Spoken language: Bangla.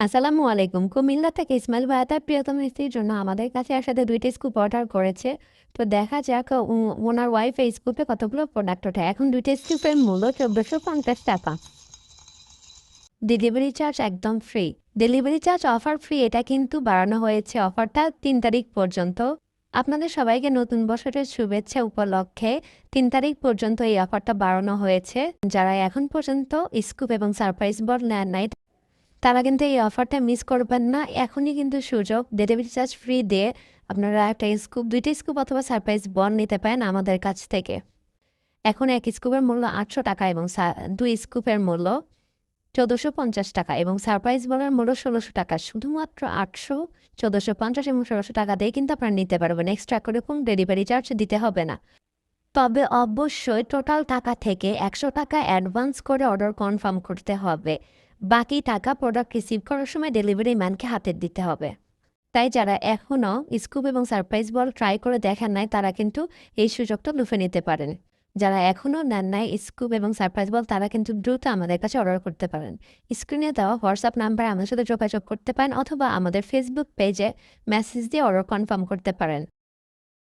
আসসালামু আলাইকুম। কুমিল্লা থেকে ইসমাইল ভাইয়া তার প্রিয়তম স্ত্রীর জন্য আমাদের কাছে একসাথে ২ টা স্কুপ অর্ডার করেছে। তো দেখা যাক উ উনার ওয়াইফ এই স্কুপে কতগুলো প্রোডাক্ট ওঠায়। এখন ২ টা স্কুপের মূল্য ৳১৪৫০ ডেলিভারি চার্জ একদম free. Delivery charge offer free এটা কিন্তু বাড়ানো হয়েছে অফারটা তিন তারিখ পর্যন্ত। আপনাদের সবাইকে নতুন বছরের শুভেচ্ছা উপলক্ষে তিন তারিখ পর্যন্ত এই অফারটা বাড়ানো হয়েছে। যারা এখন পর্যন্ত স্কুপ এবং সারপ্রাইজ বল নেন নাই তারা কিন্তু এই অফারটা মিস করবেন না। এখনই কিন্তু সুযোগ ডেলিভারি চার্জ ফ্রি দিয়ে আপনারা একটা স্কুপ দুইটা স্কুপ অথবা সারপ্রাইজ বল নিতে পারেন আমাদের কাছ থেকে। এখন এক স্কুপের মূল্য ৳৮০০ এবং দুই স্কুপের মূল্য ৳১৪৫০ এবং সারপ্রাইজ বলের মূল্য ষোলোশো টাকা শুধুমাত্র ৮০০, ১৪৫০ এবং ষোলোশো টাকা দিয়ে কিন্তু আপনারা নিতে পারবেন। এক্সট্রা করে কোনো ডেলিভারি চার্জ দিতে হবে না। তবে অবশ্যই টোটাল টাকা থেকে ৳১০০ অ্যাডভান্স করে অর্ডার কনফার্ম করতে হবে। বাকি টাকা প্রোডাক্ট রিসিভ করার সময় ডেলিভারি ম্যানকে হাতে দিতে হবে। তাই যারা এখনও স্কুপ এবং সারপ্রাইজ বল ট্রাই করে দেখেন নাই, তারা কিন্তু এই সুযোগটা লুফে নিতে পারেন। যারা এখনও নেন নাই স্কুপ এবং সারপ্রাইজ বল তারা কিন্তু দ্রুত আমাদের কাছে অর্ডার করতে পারেন। স্ক্রিনে দেওয়া হোয়াটসঅ্যাপ নাম্বারে আমাদের সাথে যোগাযোগ করতে পারেন অথবা আমাদের ফেসবুক পেজে মেসেজ দিয়ে অর্ডার কনফার্ম করতে পারেন।